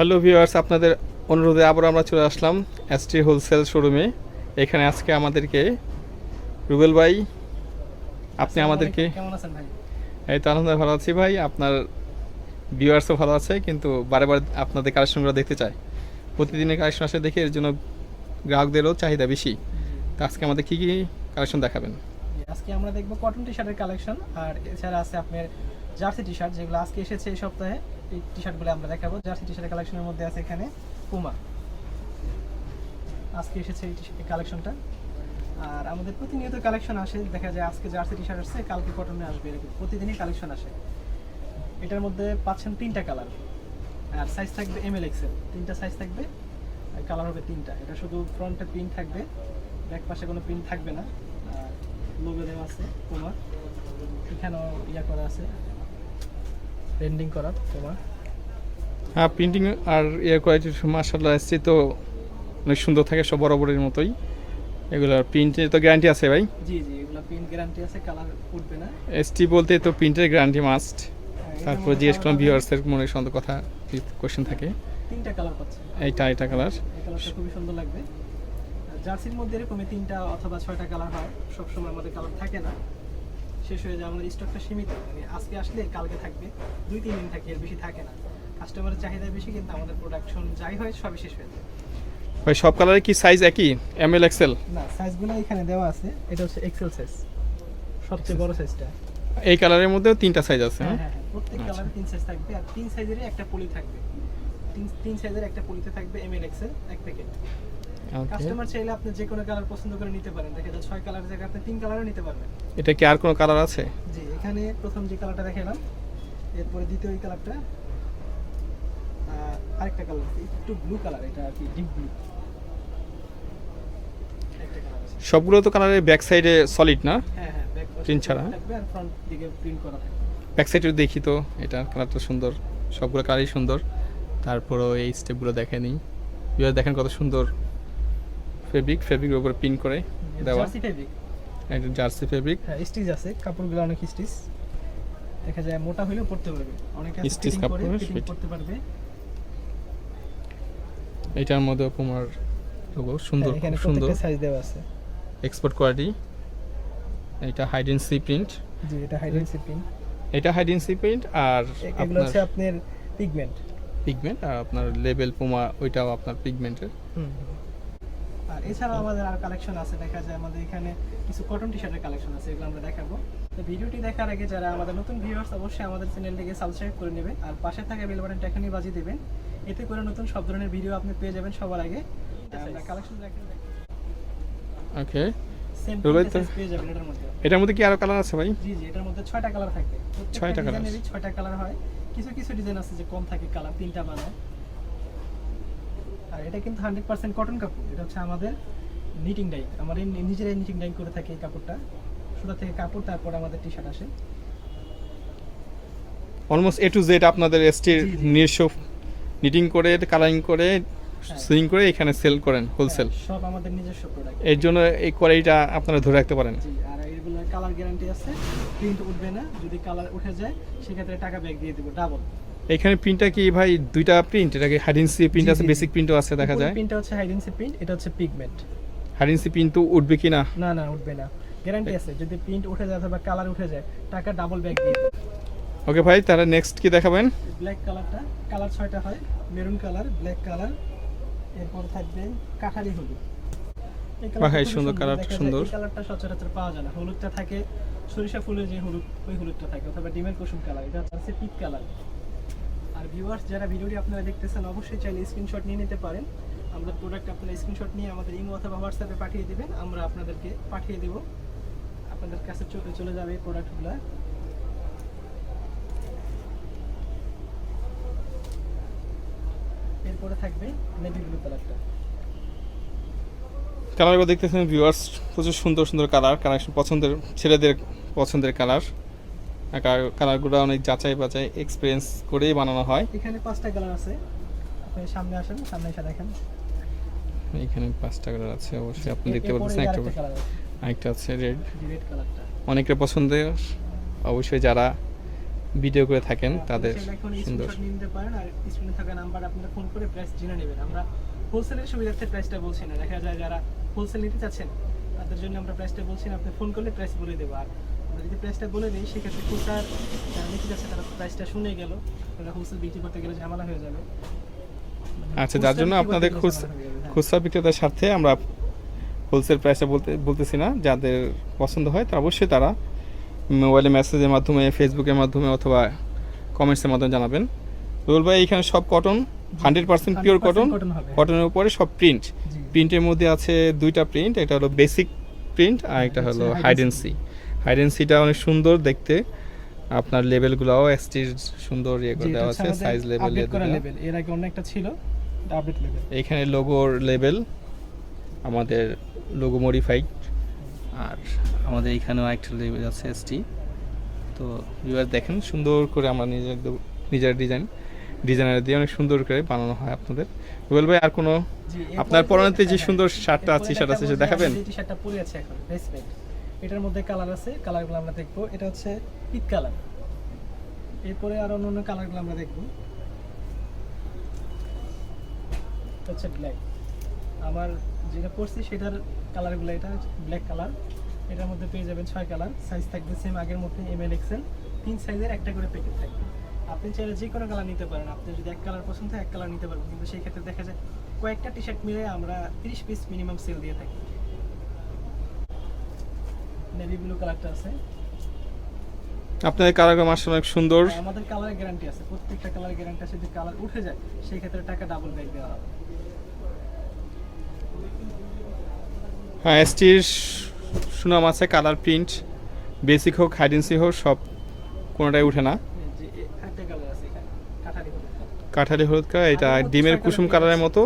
Hello viewers আপনাদের অনুরোধে আবার আমরা চলে আসলাম এসটি হোলসেল শোরুমে। এখানে আজকে আমাদেরকে রুবেল ভাই আপনি আমাদেরকে কেমন আছেন ভাই? এই তো আনন্দ ভালো আছি ভাই। আপনার ভিউয়ার্সও ভালো আছে কিন্তু বারে বারে আপনাদের কালেকশনগুলো দেখতে চায় প্রতিদিনের কালেকশন আসলে দেখে এর জন্য গ্রাহকদেরও চাহিদা বেশি। তো আজকে আমাদের কী কী কালেকশন দেখাবেন? আজকে আমরা দেখব কটন টি শার্টের কালেকশন আর এছাড়া আছে আপনার জার্সি টি শার্ট যেগুলো আজকে এসেছে এই সপ্তাহে। টি শার্টগুলো আমরা দেখাবো। জার্সি টি শার্টের কালেকশনের মধ্যে আছে এখানে পুমা আজকে এসেছে এই কালেকশনটা আর আমাদের প্রতিনিয়ত কালেকশন আসে। দেখা যায় আজকে জার্সি টি শার্ট আসছে, কালকে কটনে আসবে এরকম। প্রতিদিনই কালেকশন আসে। এটার মধ্যে পাচ্ছেন তিনটা কালার আর সাইজ থাকবে এম এল এক্সেল তিনটা সাইজ থাকবে, আর কালার হবে তিনটা। এটা শুধু ফ্রন্টে প্রিন্ট থাকবে ব্যাক পাশে কোনো প্রিন্ট থাকবে না। আর লোগো দেওয়া আছে তোমার এখানেও ইয়া করা আছে। পেন্ডিং করা তোমার? হ্যাঁ প্রিন্টিং আর ইয়ে কোয়ালিটি মার্শাল্লাহ এসছি তো অনেক সুন্দর থাকে সব বরাবরের মতোই। এগুলোর প্রিন্টের তো গ্যারান্টি আছে ভাই। জি জি এগুলো প্রিন্ট গ্যারান্টি আছে কালার উঠবে না। এসটি বলতে তো প্রিন্টের গ্যারান্টি মাস্ট তারপর জিজ্ঞেস করলাম ভিউয়ার্সের মনে সন্দেহ কথা কোশ্চেন থাকে। তিনটা কালার পাচ্ছে। এইটা এটা কালার কালারটা খুবই সুন্দর লাগবে। জার্সির মধ্যে এরকমই তিনটা অথবা ছয়টা কালার হয় সবসময় আমাদের কালার থাকে না। শেষ হয়ে যায় আমাদের স্টকটা সীমিত। মানে আজকে আসলে কালকে থাকবে। দুই তিন দিন থাকে এর বেশি থাকে না। কাস্টমারের চাহিদা বেশি কিন্তু আমাদের প্রোডাকশন যাই হয় সবই শেষ হয়ে যায়। ভাই সব কালারের কি সাইজ একই? এম এল এক্সেল না সাইজগুলো এখানে দেওয়া আছে। এটা হচ্ছে এক্সেল সাইজ সবচেয়ে বড় সাইজটা এই কালারের মধ্যেও তিনটা সাইজ আছে হ্যাঁ? হ্যাঁ হ্যাঁ হ্যাঁ। প্রত্যেক আচ্ছা। কালারে তিন সাইজ থাকবে আর তিন সাইজেরই একটা পলি থাকবে। তিন তিন সাইজের একটা পলিতে থাকবে এম এল এক্সেল এক প্যাকেট. কাস্টমার চাইলে আপনি যে কোনো কালার পছন্দ করে নিতে পারেন। দেখা যায় ছয় কালার জায়গায় আপনি তিন কালারও নিতে পারবেন। এটা কি আর কোনো কালার আছে? জি এখানে প্রথম যে কালারটা দেখালাম এরপরে দ্বিতীয় এই কালারটা আরেকটা কালার একটু ব্লু কালার এটা আর কি ডিপ ব্লু কালার সবগুলো তো কালারের ব্যাক সাইডে সলিড না? হ্যাঁ হ্যাঁ ব্যাক Print ছাড়া? ফ্রন্ট দিকে প্রিন্ট করা থাকবে। ব্যাক সাইডে দেখি তো এটা কালারটা সুন্দর সবগুলো কালারই সুন্দর। তারপরও এই স্টেপগুলো দেখে নিই ভিউয়ার দেখেন কত সুন্দর। ফেব্রিক ফেব্রিকের উপরে পিন করে দেওয়া। জার্সি ফেব্রিক একটা জার্সি ফেব্রিক হ্যাঁ স্টিচ আছে কাপড়গুলো অনেক স্টিচ দেখা যায় মোটা হলেও পড়তে পারবে। অনেকে করে কাপড়, করতে পারবে। এটার মধ্যে পুমার লোগো সুন্দর হ্যাঁ, এখানে সুন্দর। সাইজ দেওয়া আছে। এক্সপোর্ট কোয়ালিটি এটা হাইডেন সি প্রিন্ট জি এটা হাইডেন প্রিন্ট এটা হাইডেন সি প্রিন্ট আর এগুলো হচ্ছে আপনার পিগমেন্ট পিগমেন্ট আর আপনার লেবেল পুমা ওইটাও আপনার পিগমেন্টের আর এছাড়া আমাদের আর কালেকশন আছে দেখা যায় আমাদের এখানে কিছু কটন টি শার্টের কালেকশন আছে এগুলো আমরা দেখাবো। তো ভিডিওটি দেখার আগে যারা আমাদের নতুন ভিউয়ার্স অবশ্যই আমাদের চ্যানেলটিকে সাবস্ক্রাইব করে নেবেন আর পাশে থাকা বেল বাটনটা এখনই বাজিয়ে দিবেন। এতে করে নতুন সব ধরনের ভিডিও আপনি পেয়ে যাবেন সবার আগে। আমরা কালেকশন দেখেন ওকে এটার মধ্যে। কি আরও কালার আছে ভাই? জি জি এটার মধ্যে ছয়টা কালার থাকবে ছয়টা colour ডিজাইনেরই ছয়টা কালার হয়। কিছু কিছু ডিজাইন আছে যে কম থাকে কালার তিনটা বানায়। আর এটা কিন্তু হান্ড্রেড পার্সেন্ট কটন কাপড়। এটা হচ্ছে আমাদের নিটিং ডাই এই নিজেরাই নিটিং ডাই করে থাকি এই কাপড়টা। সুতা থেকে কাপড় তারপর আমাদের টি শার্ট আসে। অলমোস্ট এ টু জেড আপনাদের এসটির। নিজস্ব নিটিং করে কালারিং করে সুইং করে এখানে সেল করেন হোলসেল হ্যাঁ, সব আমাদের নিজস্ব প্রোডাক্টের জন্য এই কোয়ালিটিটা আপনারা ধরে রাখতে পারেন। আর এগুলো কালার গ্যারান্টি আছে। প্রিন্ট উঠবে না। যদি কালার উঠে যায় সেক্ষেত্রে টাকা ব্যাক দিয়ে দেবো ডাবল এখানে প্রিন্টটা কি ভাই দুইটা প্রিন্ট এটা কি হাইডেন্সি প্রিন্ট আছে। বেসিক প্রিন্টও আছে দেখা যায়। প্রিন্টটা হচ্ছে হাইডেন্সি প্রিন্ট এটা হচ্ছে পিগমেন্ট হাইডেন্সি প্রিন্ট তো উঠবে কি না? না না উঠবে না। গ্যারান্টি আছে যদি প্রিন্ট উঠে যায় অথবা কালার উঠে যায় টাকা ডাবল ব্যাক দিয়ে ওকে ভাই তাহলে নেক্সট কি দেখাবেন? ব্ল্যাক কালারটা কালার ছয়টা হয় মেরুন কালার ব্ল্যাক কালার এরপর থাকবে কাঠালি হলুদ। খুবই সুন্দর কালারটা সুন্দর। কালারটা সচরাচর পাওয়া যায় না। হলুদটা থাকে সরিষা ফুলের যে হলুদ ওই হলুদটা থাকে অথবা ডিমের কুসুম কালার এটা হচ্ছে পিক কালার আর ভিউয়ার্স যারা ভিডিওটি আপনারা দেখতেছেন, অবশ্যই চাইলে স্ক্রিনশট নিয়ে নিতে পারেন। আমাদের প্রোডাক্ট আপনারা স্ক্রিনশট নিয়ে আমাদের ইমো অথবা হোয়াটসঅ্যাপে পাঠিয়ে দেবেন, আমরা আপনাদেরকে পাঠিয়ে দেব। আপনাদের কাছে চলে চলে যাবে এই প্রোডাক্টগুলো এরপরে থাকবে নেভি ব্লু কালারটা কালারগুলো দেখতেছেন ভিউয়ার্স প্রচুর সুন্দর সুন্দর কালার কালেকশন পছন্দের, ছেলেদের পছন্দের কালার কালারগুলো অনেক যাচাই বাছাই এক্সপিরিয়েন্স করেই বানানো হয়। এখানে পাঁচটা কালার আছে। আপনি সামনে আসেন সামনে এসে দেখেন। এখানে পাঁচটা কালার আছে অবশ্যই আপনি দেখতে পাচ্ছেন একটা আরেকটা আছে। রেড রেড কালারটা অনেকের পছন্দের। অবশ্যই যারা ভিডিও করে থাকেন তাদের সুন্দর। নিতে পারেন আর স্ক্রিনে থাকা নাম্বার আপনারা ফোন করে প্রাইস জেনে নেবেন। আমরা হোলসেলের সুবিধার্থে প্রাইসটা বলছি না। দেখা যায় যারা হোলসেল নিতে চাচ্ছেন তাদের জন্য আমরা প্রাইসটা বলছি না। আপনি ফোন করলে প্রাইস বলে দেবো। আর আমরা যদি প্রাইসটা বলে দিই সেক্ষেত্রে খুচরার তারা প্রাইসটা শুনে গেল। তারা হোলসেল বিক্রি করতে গেলে ঝামেলা হয়ে যাবে। আচ্ছা যার জন্য আপনাদের খুচরা হয়ে হ্যাঁ। বিক্রেতার স্বার্থে আমরা হোলসেল প্রাইসটা বলতে বলতেছি না। যাদের পছন্দ হয় তা অবশ্যই তারা মোবাইলে মেসেজের মাধ্যমে ফেসবুকের মাধ্যমে অথবা কমেন্টসের মাধ্যমে জানাবেন। রুল ভাই এখানে সব cotton hundred percent pure cotton কটনের উপরে সব প্রিন্ট প্রিন্টের মধ্যে আছে দুইটা প্রিন্ট একটা হলো বেসিক প্রিন্ট আর একটা হলো হাইডেন্সি হাইডেন্সিটা অনেক সুন্দর দেখতে। আপনার লেভেলগুলোও এসটির সুন্দর ইয়ে করে দেওয়া আছে সাইজ লেভেল করা লেভেল এর আগে অন্য একটা ছিল আপডেট লেভেল এখানে লোগোর লেভেল আমাদের লোগো মডিফাইড আর আমাদের এখানেও একটা লেভেল আছে এসটি তো ভিউয়ার দেখেন সুন্দর করে আমরা নিজের নিজের ডিজাইন ডিজাইনার দিয়ে অনেক সুন্দর করে বানানো হয় আপনাদের। রুবেল ভাই আর কোনো আপনার পরনেতে যে সুন্দর শার্টটা আছে শার্ট আছে সেটা দেখাবেন? আমি টি-শার্টটা পরে আছি এখন এটার মধ্যে কালার আছে কালারগুলো আমরা দেখব। এটা হচ্ছে পিট কালার এরপরে আর অন্য অন্য কালারগুলো আমরা দেখব। হচ্ছে ব্ল্যাক আমার যেটা পরছি সেটার কালারগুলো এটা ব্ল্যাক কালার এটার মধ্যে পেয়ে যাবেন ছয় কালার সাইজ থাকবে সেম আগের মধ্যে এম এল এক্সেল তিন সাইজের একটা করে প্যাকেট থাকবে। আপনি চাইলে যে কোনো কালার নিতে পারেন। আপনি যদি এক কালার পছন্দ হয়, এক কালার নিতে পারবেন। কিন্তু সেই ক্ষেত্রে দেখা যায় কয়েকটা টি শার্ট মিলে আমরা তিরিশ পিস মিনিমাম সেল দিয়ে থাকি। নেভি ব্লু কালারটা আছে। আপনাদের কালারগুলো মার্শাল অনেক সুন্দর। আর আমাদের কালার গ্যারান্টি আছে। প্রত্যেকটা কালার গ্যারান্টি আছে। যদি কালার উঠে যায় সেই ক্ষেত্রে টাকা ডাবল ব্যাক দেওয়া হবে। হ্যাঁ এসটির সুনাম আছে কালার প্রিন্ট বেসিক হোক হাইডেন্সি হোক সব কোনোটাই উঠে না। কালার কাঠালি হলুদ কালার এটা ডিমের কুসুম কালারের মতো।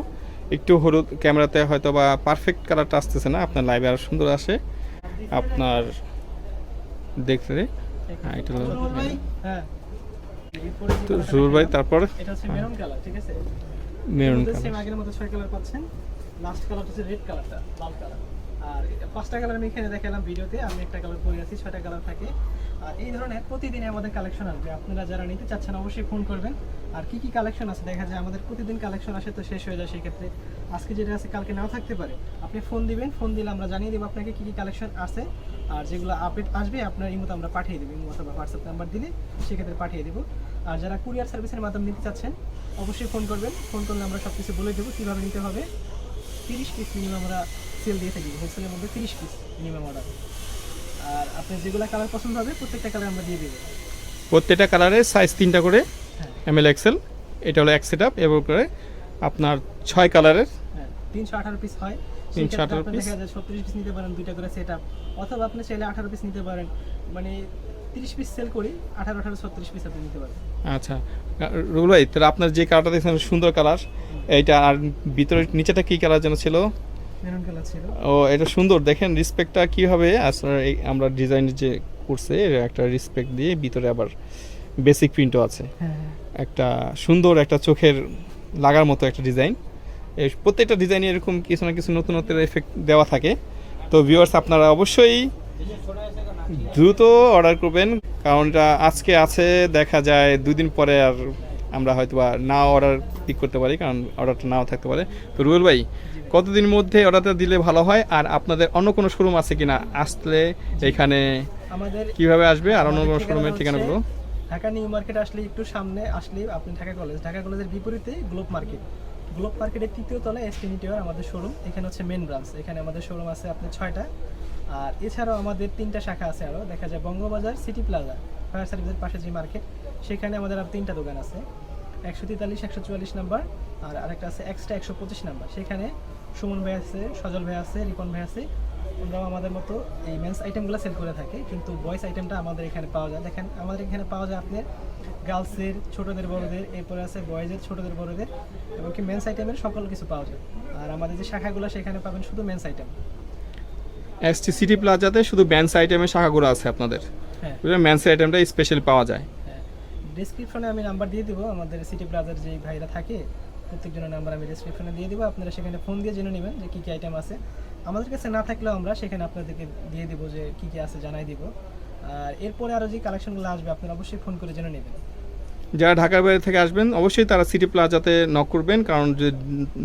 একটু হলুদ ক্যামেরাতে হয়তো বা পারফেক্ট কালারটা আসতেছে না। আপনার লাইভে আরও সুন্দর আসে। আপনার দেখতে হ্যাঁ, এটা ভাই, হ্যাঁ। তো সুর ভাই তারপর? এটা হচ্ছে মেরুন কালার ঠিক আছে? মেরুন সেম আগের মতো ছয় কালার পাচ্ছেন। লাস্ট কালার হচ্ছে রেড কালারটা লাল কালার আর পাঁচটা কালার আমি এখানে দেখালাম ভিডিওতে, আমি একটা কালার পরে আছি, ছয়টা কালার থাকে। আর এই ধরনের প্রতিদিন আমাদের কালেকশন আসবে। আপনারা যারা নিতে চাচ্ছেন অবশ্যই ফোন করবেন। আর কি কি কালেকশন আছে? দেখা যায় আমাদের প্রতিদিন কালেকশন আসে তো শেষ হয়ে যায় সেক্ষেত্রে। আজকে যেটা আছে, কালকে নাও থাকতে পারে। আপনি ফোন দিবেন, ফোন দিলে আমরা জানিয়ে দেবো আপনাকে কি কি কালেকশন আছে। আর যেগুলো আপডেট আসবে, আপনার এই মতো আমরা পাঠিয়ে দেবো। ইমো অথবা হোয়াটসঅ্যাপ নাম্বার দিলে সেক্ষেত্রে পাঠিয়ে দেবো। আর যারা কুরিয়ার সার্ভিসের মাধ্যমে নিতে চাচ্ছেন, অবশ্যই ফোন করবেন। ফোন করলে আমরা সব কিছু বলে দেবো কীভাবে নিতে হবে। তিরিশ পিস মিনিমাম আমরা সেল দিয়ে থাকি হোলসেলের মধ্যে তিরিশ পিস মিনিমাম অর্ডার আর আপনার যেগুলো কালার পছন্দ হবে প্রত্যেকটা কালার আমরা দিয়ে দেবো। প্রত্যেকটা কালারে সাইজ তিনটা করে এম এল এক্সেল এটা হলো এক সেট আপ এবং করে আপনার ছয় কালারের হ্যাঁ তিনশো আঠারো পিস হয়। 318 piece। দেখা যায় ছত্রিশ পিস নিতে পারেন দুইটা করে সেট আপ অথবা আপনি চাইলে আঠারো পিস নিতে পারেন। মানে তিরিশ পিস সেল করি আঠারো আঠারো ছত্রিশ পিস আপনি নিতে পারেন। আচ্ছা। রুবুল ভাই তাহলে আপনার যে কালারটা দেখছেন সুন্দর কালার এইটা আর ভিতরে নিচেটা কি কালার যেন ছিল? ও এটা সুন্দর। দেখেন রিসপেক্টটা কীভাবে আসলে এই আমরা ডিজাইন যে করছে একটা রিসপেক্ট দিয়ে ভিতরে আবার বেসিক প্রিন্টও আছে। হ্যাঁ হ্যাঁ। একটা সুন্দর একটা চোখের লাগার মতো একটা ডিজাইন প্রত্যেকটা ডিজাইনে এরকম কিছু না কিছু নতুনত্বের এফেক্ট দেওয়া থাকে। তো ভিউয়ার্স আপনারা অবশ্যই দ্রুত অর্ডার করবেন। কারণ এটা আজকে আছে দেখা যায় দুদিন পরে আর আমরা হয়তো বা না অর্ডার ঠিক করতে পারি কারণ অর্ডারটা নাও থাকতে পারে। তো রুবেল ভাই কতদিন মধ্যে অর্ডারটা দিলে ভালো হয় আর আপনাদের অন্য কোনো শোরুম আছে কিনা? আসলে এখানে আমাদের কীভাবে আসবে আর অন্য কোনো শোরুমের ঠিকানাগুলো? ঢাকা নিউ মার্কেট আসলে একটু সামনে আসলে আপনি ঢাকা কলেজ। ঢাকা কলেজের বিপরীতে গ্লোব মার্কেট। গ্লোব মার্কেটের তৃতীয় তলায় এসটিনি টাওয়ার আমাদের শোরুম এখানে হচ্ছে মেন ব্রাঞ্চ এখানে আমাদের শোরুম আছে আপনার ছয়টা। আর এছাড়াও আমাদের তিনটা শাখা আছে আরও দেখা যায় বঙ্গবাজার সিটি প্লাজা ফায়ার সার্ভিসের পাশে যে মার্কেট সেখানে আমাদের আর তিনটা দোকান আছে। একশো তেতাল্লিশ একশো চুয়াল্লিশ নাম্বার আর আরেকটা আছে এক্সট্রা একশো পঁচিশ নাম্বার। সেখানে সুমন ভাই আছে সজল ভাই আছে রিপন ভাই আছে। আমরাও আমাদের মতো এই মেন্স আইটেমগুলো সেল করে থাকি কিন্তু বয়েস আইটেমটা আমাদের এখানে পাওয়া যায়। দেখেন আমাদের এখানে পাওয়া যায় আপনার গার্লসের ছোটোদের বড়দের এরপরে আছে বয়েজের ছোটদের বড়দের এবং কি মেন্স আইটেমের সকল কিছু পাওয়া যায়। আর আমাদের যে শাখাগুলো সেখানে পাবেন শুধু মেন্স আইটেম এসটি সিটি প্লাজাতে শুধু ব্যান্স আইটেমের শাখাগুলো আছে আপনাদের। হ্যাঁ। ম্যান্স আইটেমটা স্পেশাল পাওয়া যায়। ডিসক্রিপশনে আমি নাম্বার দিয়ে দেবো। আমাদের সিটি প্লাজার যে ভাইরা থাকে, প্রত্যেকজনের নাম্বার আমি ডিসক্রিপশনে দিয়ে দেবো। আপনারা সেখানে ফোন দিয়ে জেনে নেবেন যে কী কী আইটেম আছে। আমাদের কাছে না থাকলেও আমরা সেখানে আপনাদেরকে দিয়ে দেবো যে কী কী আছে জানাই দিব। আর এরপরে আরও যে কালেকশনগুলো আসবে, আপনারা অবশ্যই ফোন করে জেনে নেবেন। যারা ঢাকার বাইরে থেকে আসবেন, অবশ্যই তারা সিটি প্লাজাতে নক করবেন, কারণ যে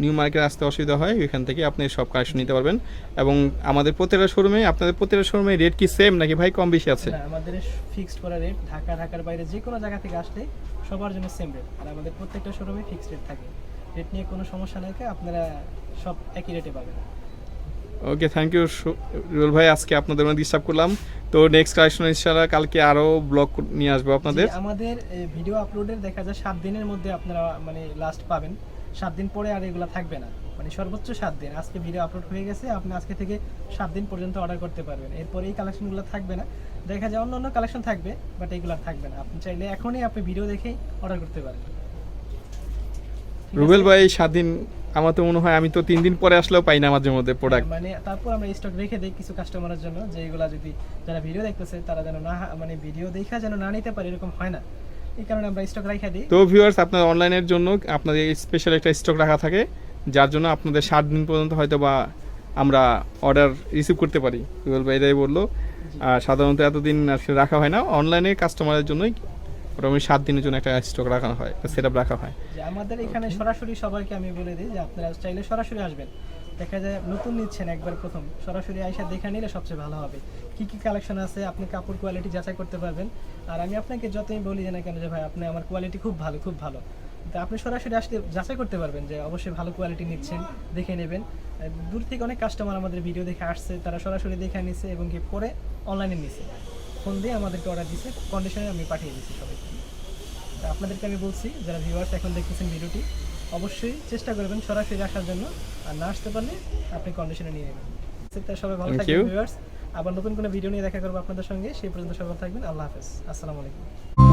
নিউ মার্কেট আসতে অসুবিধা হয় ওইখান থেকে আপনি সব কালেকশন নিতে পারবেন। এবং আমাদের প্রতিটা শোরুমে আপনাদের প্রতিটা শোরুমে রেট কি সেম নাকি ভাই কম বেশি আছে? আমাদের ফিক্সড করা রেট ঢাকা, ঢাকার বাইরে যে কোনো জায়গা থেকে আসলে সবার জন্য সেম রেট আর আমাদের প্রত্যেকটা শোরুমে ফিক্সড রেট থাকে। রেট নিয়ে কোনো সমস্যা নেই, আপনারা সব একই রেটে পাবেন। ওকে থ্যাংক ইউ রুল ভাই, আজকে আপনাদের মধ্যে ডিস্টার্ব করলাম। তো নেক্সট কালেকশন ইনশাআল্লাহ কালকে আরও ব্লগ নিয়ে আসব আপনাদের। আমাদের ভিডিও আপলোডের দেখা যায় সাত দিনের মধ্যে আপনারা মানে লাস্ট পাবেন। সাত দিন পরে আর এগুলো থাকবে না। মানে সর্বোচ্চ সাত দিন। আজকে ভিডিও আপলোড হয়ে গেছে, আপনি আজকে থেকে সাত দিন পর্যন্ত অর্ডার করতে পারবেন। এরপরে এই কালেকশনগুলো থাকবে না। দেখা যায় অন্য অন্য কালেকশন থাকবে বাট এগুলো থাকবে না। আপনি চাইলে এখনই আপনি ভিডিও দেখেই অর্ডার করতে পারেন ঠিক রুবেল? ভাই সাত দিন আমার তো মনে হয় আমি তো তিন দিন পরে আসলেও পাই না মাঝে মধ্যে প্রোডাক্ট মানে তারপর আমরা স্টক রেখে দিই কিছু কাস্টমারের জন্য যে এগুলা যদি যারা ভিডিও দেখতেছে তারা যেন না মানে ভিডিও দেখা যেন না নিতে পারে এরকম হয় না। এই কারণে আমরা স্টক রেখে দিই। তো ভিউয়ার্স আপনার অনলাইনের জন্য আপনাদের স্পেশাল একটা স্টক রাখা থাকে যার জন্য আপনাদের ষাট দিন পর্যন্ত হয়তো বা আমরা অর্ডার রিসিভ করতে পারি। রুবেল ভাই এটাই বলল। আর সাধারণত এতদিন আসলে রাখা হয় না। অনলাইনে কাস্টমারের জন্যই মোটামুটি সাত দিনের জন্য একটা স্টক রাখা হয় সেট রাখা হয়। আমাদের এখানে সরাসরি সবাইকে আমি বলে দিই যে আপনারা চাইলে সরাসরি আসবেন। দেখা যায় নতুন নিচ্ছেন একবার প্রথম, সরাসরি আইসা দেখে নিলে সবচেয়ে ভালো হবে। কি কি কালেকশন আছে, আপনি কাপড় কোয়ালিটি যাচাই করতে পারবেন। আর আমি আপনাকে যতই বলি যে না কেন যে ভাই, আপনি আমার কোয়ালিটি খুব ভালো খুব ভালো। তো আপনি সরাসরি আসলে যাচাই করতে পারবেন যে অবশ্যই ভালো কোয়ালিটি নিচ্ছেন, দেখে নেবেন। দূর থেকে অনেক কাস্টমার আমাদের ভিডিও দেখে আসছে, তারা সরাসরি দেখে নিছে এবং কি পরে অনলাইনে নিছে। ফোন দিয়ে আমাদেরকে অর্ডার দিয়েছে কন্ডিশনে আমি পাঠিয়ে দিচ্ছি সবাইকে। তা আপনাদেরকে আমি বলছি যারা ভিউয়ার্স এখন দেখতেছেন ভিডিওটি অবশ্যই চেষ্টা করবেন সরাসরি আসার জন্য। আর না আসতে পারলে আপনি কন্ডিশনে নিয়ে নেবেন। সবাই ভালো থাকবে থাকবেন ভিউয়ার্স আবার নতুন কোনো ভিডিও নিয়ে দেখা করব আপনাদের সঙ্গে। সেই পর্যন্ত সবাই ভালো থাকবেন। আল্লাহ হাফেজ। আসসালামু আলাইকুম।